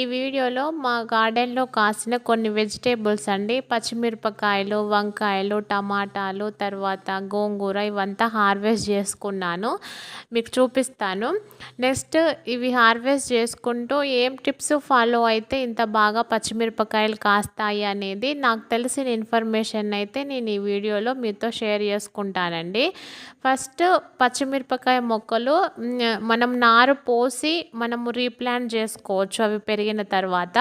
ఈ వీడియోలో మా గార్డెన్లో కాసిన కొన్ని వెజిటేబుల్స్ అండి. పచ్చిమిరపకాయలు వంకాయలు టమాటాలు తర్వాత గోంగూర ఇవంతా హార్వెస్ట్ చేసుకున్నాను. మీకు చూపిస్తాను. నెక్స్ట్ ఇవి హార్వెస్ట్ చేసుకుంటూ ఏం టిప్స్ ఫాలో అయితే ఇంత బాగా పచ్చిమిరపకాయలు కాస్తాయి అనేది నాకు తెలిసిన ఇన్ఫర్మేషన్ అయితే నేను ఈ వీడియోలో మీతో షేర్ చేసుకుంటానండి. ఫస్ట్ పచ్చిమిరపకాయ మొక్కలు మనం నారు పోసి మనము రీప్లాంట్ చేసుకోవచ్చు. అవి పెరిగి పెరిగిన తర్వాత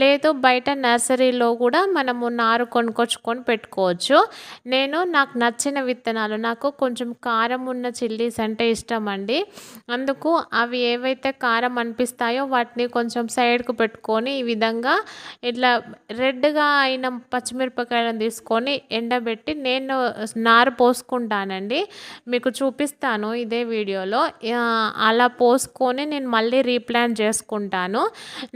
లేదు బయట నర్సరీలో కూడా మనము నారు కొనుక్కొచ్చుకొని పెట్టుకోవచ్చు. నేను నాకు నచ్చిన విత్తనాలు నాకు కొంచెం కారం ఉన్న చిల్లీస్ అంటే ఇష్టం అండి అందుకు అవి ఏవైతే కారం అనిపిస్తాయో వాటిని కొంచెం సైడ్కు పెట్టుకొని ఈ విధంగా ఇట్లా రెడ్గా అయిన పచ్చిమిరపకాయలను తీసుకొని ఎండబెట్టి నేను నారు పోసుకుంటానండి. మీకు చూపిస్తాను ఇదే వీడియోలో. అలా పోసుకొని నేను మళ్ళీ రీప్లాంట్ చేసుకుంటాను.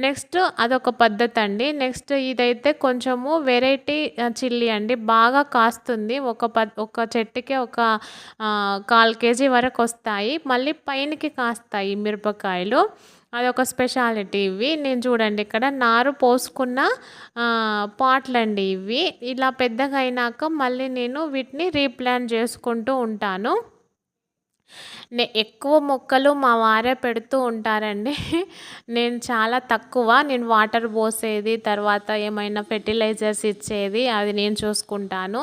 నెక్స్ట్ అదొక పద్ధతి అండి నెక్స్ట్ ఇదైతే కొంచెము వెరైటీ చిల్లీ అండి. బాగా కాస్తుంది. ఒక ప ఒక చెట్టుకి ఒక కాల్ కేజీ వరకు వస్తాయి. మళ్ళీ పైనకి కాస్తాయి మిరపకాయలు. అదొక స్పెషాలిటీ ఇవి. నేను చూడండి ఇక్కడ నారు పోసుకున్న పాట్లండి ఇవి. ఇలా పెద్దగా అయినాక మళ్ళీ నేను వీటిని రీప్లాన్ చేసుకుంటూ ఉంటాను. నే ఎక్కువ మొక్కలు మా వారే పెడుతూ ఉంటారండి. నేను చాలా తక్కువ. నేను వాటర్ పోసేది తర్వాత ఏమైనా ఫెర్టిలైజర్స్ ఇచ్చేది అది నేను చూసుకుంటాను.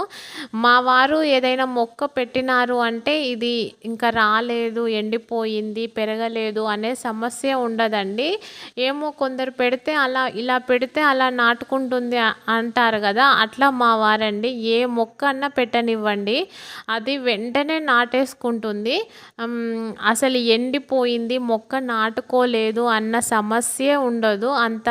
మా వారు ఏదైనా మొక్క పెట్టినారు అంటే ఇది ఇంకా రాలేదు ఎండిపోయింది పెరగలేదు అనే సమస్య ఉండదండి. ఏమో కొందరు పెడితే అలా ఇలా పెడితే అలా నాటుకుంటుంది అంటారు కదా. అట్లా మా వారండి. ఏ మొక్క అన్నా పెట్టనివ్వండి. అది వెంటనే నాటేసుకుంటుంది. అసలు ఎండిపోయింది మొక్క నాటుకోలేదు అన్న సమస్యే ఉండదు. అంత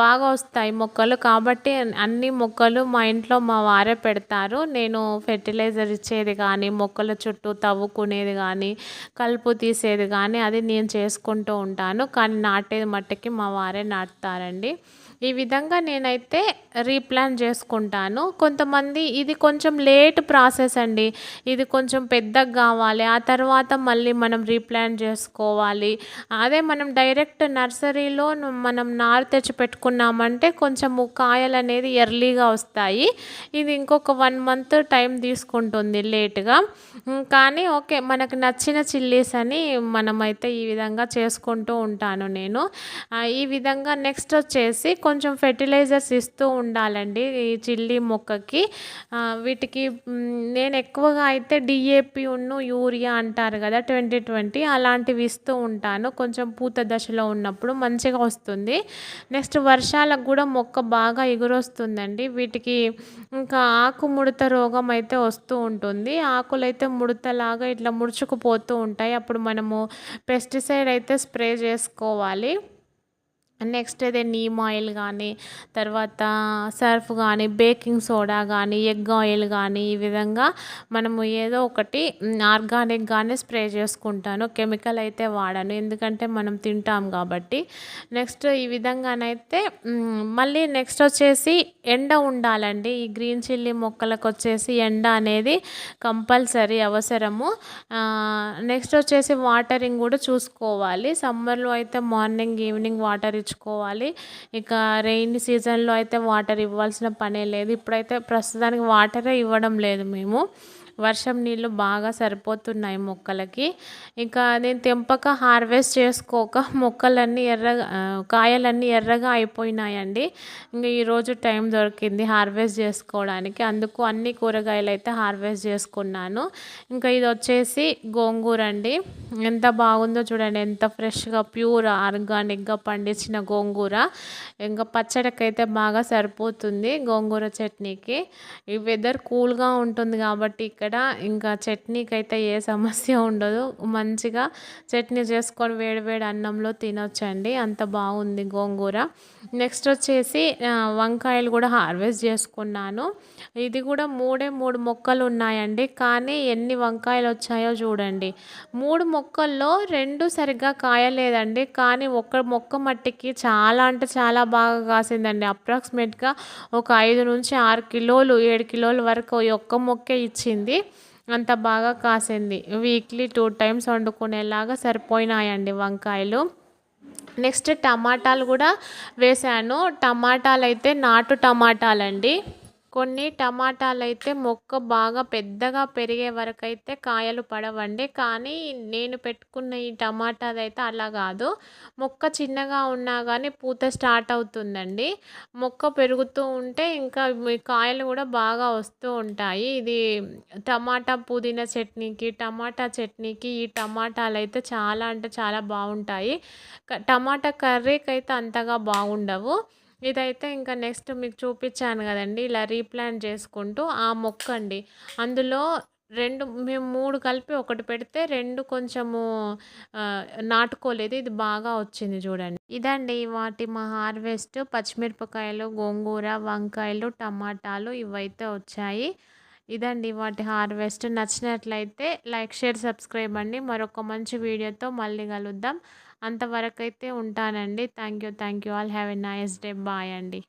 బాగా వస్తాయి మొక్కలు కాబట్టి అన్ని మొక్కలు మా ఇంట్లో మా వారే పెడతారు. నేను ఫెర్టిలైజర్ ఇచ్చేది కానీ మొక్కల చుట్టూ తవ్వుకునేది కానీ కలుపు తీసేది కానీ అది నేను చేసుకుంటూ ఉంటాను. కానీ నాటేది మట్టికి మా వారే నాటుతారండి. ఈ విధంగా నేనైతే రీప్లాన్ చేసుకుంటాను. కొంతమంది ఇది కొంచెం లేట్ ప్రాసెస్ అండి. ఇది కొంచెం పెద్దగా కావాలి. ఆ తర్వాత మళ్ళీ మనం రీప్లాన్ చేసుకోవాలి. అదే మనం డైరెక్ట్ నర్సరీలో మనం నారు తెచ్చి పెట్టుకున్నామంటే కొంచెము కాయలు అనేది ఎర్లీగా వస్తాయి. ఇది ఇంకొక వన్ మంత్ టైం తీసుకుంటుంది లేట్గా. కానీ ఓకే మనకు నచ్చిన చిల్లీస్ అని మనమైతే ఈ విధంగా చేసుకుంటూ ఉంటాను నేను. ఈ విధంగా నెక్స్ట్ వచ్చేసి కొంచెం ఫెర్టిలైజర్స్ ఇస్తూ ఉండాలండి ఈ చిల్లీ మొక్కకి. వీటికి నేను ఎక్కువగా అయితే డిఏపి ఉన్ను యూరియా అంటారు కదా ట్వంటీ ట్వంటీ అలాంటివి ఇస్తూ ఉంటాను. కొంచెం పూత దశలో ఉన్నప్పుడు మంచిగా వస్తుంది. నెక్స్ట్ వర్షాలకు కూడా మొక్క బాగా ఎగురొస్తుందండి. వీటికి ఇంకా ఆకు ముడత రోగం అయితే వస్తూ ఉంటుంది. ఆకులు అయితే ముడతలాగా ఇట్లా ముడుచుకుపోతూ ఉంటాయి. అప్పుడు మనము పెస్టిసైడ్ అయితే స్ప్రే చేసుకోవాలి. నెక్స్ట్ అయితే నీమ్ ఆయిల్ కానీ తర్వాత సర్ఫ్ కానీ బేకింగ్ సోడా కానీ ఎగ్ ఆయిల్ కానీ ఈ విధంగా మనము ఏదో ఒకటి ఆర్గానిక్గానే స్ప్రే చేసుకుంటాను. కెమికల్ అయితే వాడను. ఎందుకంటే మనం తింటాం కాబట్టి. నెక్స్ట్ ఈ విధంగానైతే మళ్ళీ నెక్స్ట్ వచ్చేసి ఎండ ఉండాలండి. ఈ గ్రీన్ చిల్లీ మొక్కలకు వచ్చేసి ఎండ అనేది కంపల్సరీ అవసరము. నెక్స్ట్ వచ్చేసి వాటరింగ్ కూడా చూసుకోవాలి. సమ్మర్లో అయితే మార్నింగ్ ఈవినింగ్ వాటర్ ఇచ్చుకోవాలి. ఇక రెయిన్ సీజన్లో అయితే వాటర్ ఇవ్వాల్సిన పనే లేదు. ఇప్పుడైతే ప్రస్తుతానికి వాటరే ఇవ్వడం లేదు మేము. వర్షం నీళ్ళు బాగా సరిపోతున్నాయి మొక్కలకి. ఇంకా నేను తెంపక హార్వెస్ట్ చేసుకోక మొక్కలన్నీ ఎర్రగా కాయలన్నీ ఎర్రగా అయిపోయినాయండి. ఇంకా ఈరోజు టైం దొరికింది హార్వెస్ట్ చేసుకోవడానికి. అందుకు అన్ని కూరగాయలు అయితే హార్వెస్ట్ చేసుకున్నాను. ఇంకా ఇది వచ్చేసి గోంగూర అండి. ఎంత బాగుందో చూడండి. ఎంత ఫ్రెష్గా ప్యూర్ ఆర్గానిక్గా పండించిన గోంగూర. ఇంకా పచ్చడికైతే బాగా సరిపోతుంది గోంగూర చట్నీకి. ఈ వెదర్ కూల్గా ఉంటుంది కాబట్టి ఇక్కడ ఇక్కడ ఇంకా చట్నీకి అయితే ఏ సమస్య ఉండదు. మంచిగా చట్నీ చేసుకొని వేడివేడి అన్నంలో తినొచ్చండి. అంత బాగుంది గోంగూర. నెక్స్ట్ వచ్చేసి వంకాయలు కూడా హార్వెస్ట్ చేసుకున్నాను. ఇది కూడా మూడే మూడు మొక్కలు ఉన్నాయండి. కానీ ఎన్ని వంకాయలు వచ్చాయో చూడండి. మూడు మొక్కల్లో రెండు సరిగ్గా కాయలేదండి. కానీ ఒక్క మొక్క మట్టికి చాలా అంటే చాలా బాగా కాసిందండి. అప్రాక్సిమేట్గా ఒక ఐదు నుంచి ఆరు కిలోలు ఏడు కిలోల వరకు ఒక్క మొక్కే ఇచ్చింది. అంత బాగా కాసింది. వీక్లీ టూ టైమ్స్ వండుకునేలాగా సరిపోయినాయండి వంకాయలు. నెక్స్ట్ టమాటాలు కూడా వేసాను టమాటాలు అయితే నాటు టమాటాలండి. కొన్ని టమాటాలు అయితే మొక్క బాగా పెద్దగా పెరిగే వరకు అయితే కాయలు పడవండి. కానీ నేను పెట్టుకున్న ఈ టమాటాది అయితే అలా కాదు. మొక్క చిన్నగా ఉన్నా కానీ పూత స్టార్ట్ అవుతుందండి. మొక్క పెరుగుతూ ఉంటే ఇంకా కాయలు కూడా బాగా వస్తూ ఉంటాయి. ఇది టమాటా పుదీనా చట్నీకి టమాటా చట్నీకి ఈ టమాటాలు అయితే చాలా అంటే చాలా బాగుంటాయి. టమాటా కర్రీకి అయితే అంతగా బాగుండవు. ఇదైతే ఇంకా నెక్స్ట్ మీకు చూపించాను కదండి. ఇలా రీప్లాంట్ చేసుకుంటూ ఆ మొక్క అండి. అందులో రెండు మేము మూడు కలిపి ఒకటి పెడితే రెండు కొంచెము నాటుకోలేదు. ఇది బాగా వచ్చింది చూడండి. ఇదండి వాటి మా హార్వెస్ట్ పచ్చిమిరపకాయలు గోంగూర వంకాయలు టమాటాలు ఇవైతే వచ్చాయి. ఇదండి వాటి హార్వెస్ట్. నచ్చినట్లయితే లైక్ షేర్ సబ్స్క్రైబ్ అండి. మరొక మంచి వీడియోతో మళ్ళీ కలుద్దాం. అంతవరకు అయితే ఉంటానండి. Thank you thank you all have a nice day. Bye అండి.